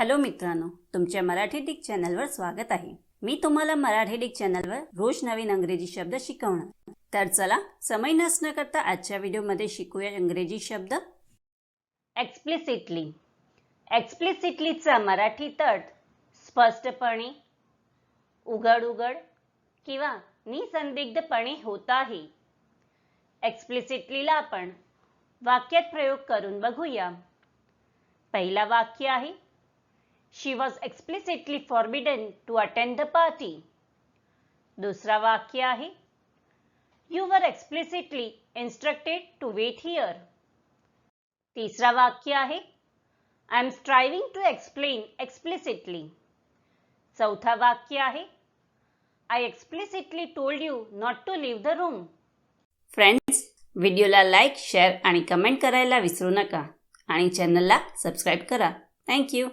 Hello मित्रांनो तुमच्या Marathi Dick चॅनलवर स्वागत आहे. मी तुम्हाला मराठी डिक चॅनलवर रोज नवीन अंग्रेजी शब्द शिकवणार. तर चला समय नसणं करता आजच्या व्हिडिओमध्ये शिकूया इंग्रजी शब्द. एक्सप्लिसिटली एक्सप्लिसिटलीचा मराठी तट स्पष्टपणे उघड उघड किंवा निसंदिग्धपणे होत आहे. एक्सप्लिसिटलीला आपण वाक्यात प्रयोग करून बघूया. पहिला वाक्य आहे she was explicitly forbidden to attend the party दुसरा वाक्य आहे you were explicitly instructed to wait here तिसरा वाक्य आहे I am striving to explain explicitly चौथा वाक्य आहे I explicitly told you not to leave the room friends व्हिडिओला लाईक शेअर आणि कमेंट करायला विसरू नका. आणि चॅनलला सबस्क्राईब करा. थँक्यू